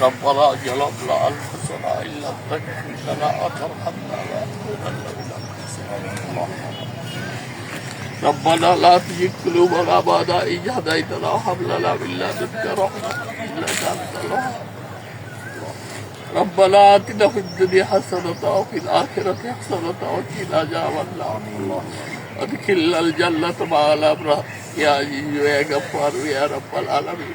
ربنا ظلمنا أنفسنا إن لم تغفر لنا وترحمنا لنكونن من الخاسرين ربنا لا تزغ قلوبنا بعد إذ هديتنا وهب لنا من لدنك رحمة إنك أنت الوهاب. ربنا آتنا في الدنيا حسنة وفي الآخرة حسنة وقنا عذاب النار. وادخلنا الجنة مع الأبرار. يا عزيز يا غفار يا رب العالمين.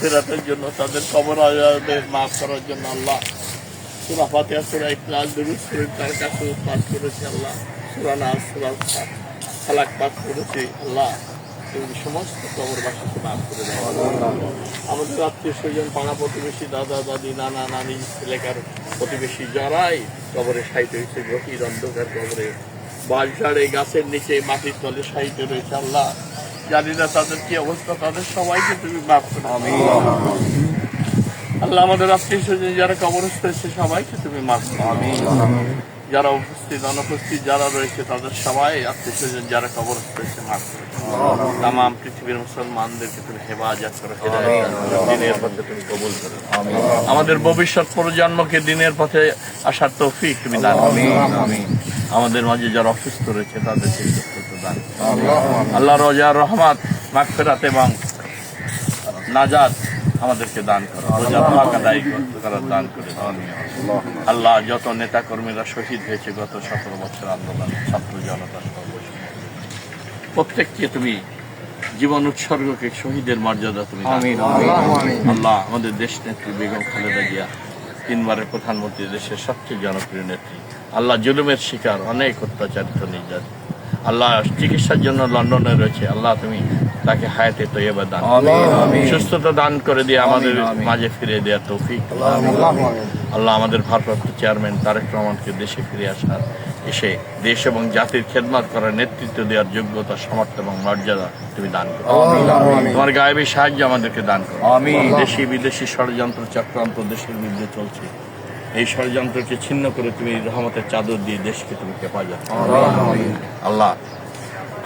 ফেরাতের জন্য, তাদের কবর আজাদের মাফ করার জন্য আল্লাহ। সুরা ফাতে সুরা ইকলাস দুরুদ শরীফ তার কাছে পাঠ করেছি আল্লাহ। সুরা নাস, সুরা খালাক পাঠ করেছি আল্লাহ। তুমি সমস্ত কবরবাসীকে মাফ করে দেওয়া আমাদের আত্মীয় স্বজন, পাড়া প্রতিবেশী, দাদা, দাদি, নানা, নানি এলাকার প্রতিবেশী, যারাই কবরে সাহিত্য হয়েছে, গভীর অন্ধকার কবরে। বাঁশঝাড়ে, গাছের নিচে, মাটির তলে সাহিত্য রয়েছে আল্লাহ। জানি না তাদের কি অবস্থা, তাদের সবাইকে তুমি মাফ করো আল্লাহ আমাদের আত্মীয় স্বজন যারা কবরস্থ হয়েছে, সবাইকে তুমি মাফ যারা উপস্থিত, অনুপস্থিত যারা রয়েছে, তাদের সবাই আত্মীয় স্বজন যারা কবরস্থ হয়েছে, মাফ করে তাম পৃথিবীর মুসলমানদেরকে তুমি হেফাজত করো দিনের পথে তুমি কবুল করো। আমাদের ভবিষ্যৎ প্রজন্মকে দিনের পথে আসার তৌফিক তুমি দান। আমাদের মাঝে যারা অসুস্থ রয়েছে তাদেরকে সুস্থতা দান। আল্লাহ রোজার রহমাত মাগফিরাত এবং নাজাদ আমাদেরকে দান করো আদায় করার দান করে আল্লাহ যত নেতা কর্মীরা শহীদ হয়েছে গত সতেরো বছর আন্দোলন ছাত্র জনতা প্রত্যেককে তুমি জীবন উৎসর্গকে শহীদের মর্যাদা তুমি আল্লাহ আমাদের দেশ নেত্রী বেগম খালেদা জিয়া তিনবারের প্রধানমন্ত্রী দেশের সবচেয়ে জনপ্রিয় নেত্রী। আল্লাহ জুলুমের শিকার অনেক অত্যাচারিত নির্যাতিত আল্লাহ চিকিৎসার জন্য লন্ডনে রয়েছে। আল্লাহ তুমি তাকে হায়াতে তৈবা দান সুস্থতা দান করে দিয়ে আমাদের মাঝে ফিরে দেওয়ার তৌফিক। আল্লাহ আমাদের ভারপ্রাপ্ত চেয়ারম্যান তারেক রহমানকে দেশে ফিরে আসার এসে দেশ এবং জাতির খেদমত করার নেতৃত্ব দেওয়ার যোগ্যতা সামর্থ্য এবং মর্যাদা তুমি দান করো। তোমার গায়েবী সাহায্য আমাদেরকে দান করো। আমি দেশি বিদেশি ষড়যন্ত্র চক্রান্ত দেশের বিরুদ্ধে চলছে। এই ষড়যন্ত্রকে ছিন্ন করে তুমি রহমতের চাদর দিয়ে দেশকে তুমি হেফাজত করো। আল্লাহ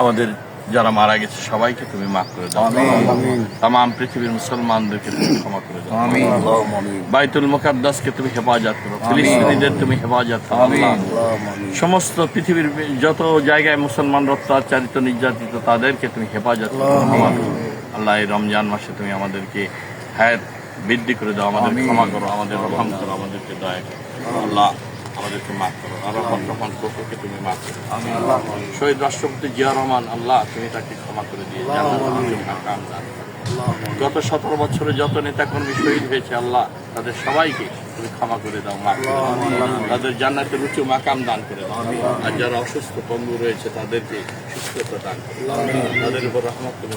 আমাদের যারা মারা গেছে সবাইকে তুমি মাফ করে দাও। তাম পৃথিবীর মুসলমানদেরকে তুমি ক্ষমা করে দাও। বাইতুল মুকাদ্দাসকে তুমি হেফাজত করো। ফিলিস্তিনিদের তুমি হেফাজত করো। সমস্ত পৃথিবীর যত জায়গায় মুসলমান অত্যাচারিত নির্যাতিত তাদেরকে তুমি হেফাজত করো। আল্লাহ এই রমজান মাসে তুমি আমাদেরকে হায়াত বৃদ্ধি করে দাও আমাদের ক্ষমা করো আমাদের রহম করো আমাদেরকে দয়া করো। আল্লাহ আমাদেরকে মাফ করো আর রহমান রহমান তুমি মাফ করো শহীদ রাষ্ট্রপতি জিয়া রহমান আল্লাহ তুমি তাকে ক্ষমা করে দিয়ে। গত সতেরো বছরে যত নেতাকর্মী শহীদ হয়েছে আল্লাহ তাদের সবাইকে তুমি ক্ষমা করে দাও মা তাদের জান্নাতের উঁচু মাকাম দান করে দাও। আর যারা অসুস্থ বন্ধু রয়েছে তাদেরকে সুস্থতা দান তাদের উপর রহমত তুমি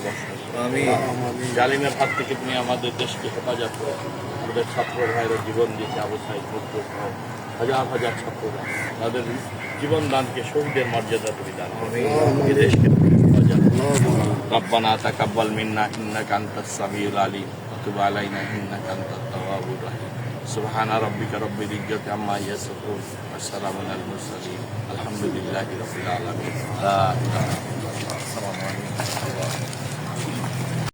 জালিমের হাত থেকে তুমি আমাদের দেশকে হেফাজত করো আমাদের ছাত্র ভাইরা জীবন দিয়েছে আবসায় মুক্ত সহ। হাজার হাজার ছাত্ররা তাদের জীবন দানকে শহীদের মর্যাদা তুমি দান করো এই দেশকে তুমি হেফাজত করো। ربنا تقبل منا انك انت السميع العليم وتب علينا انك انت التواب الرحيم سبحان ربك رب العزة عما يصفون والسلام على المرسلين الحمد لله رب العالمين لا اله الا الله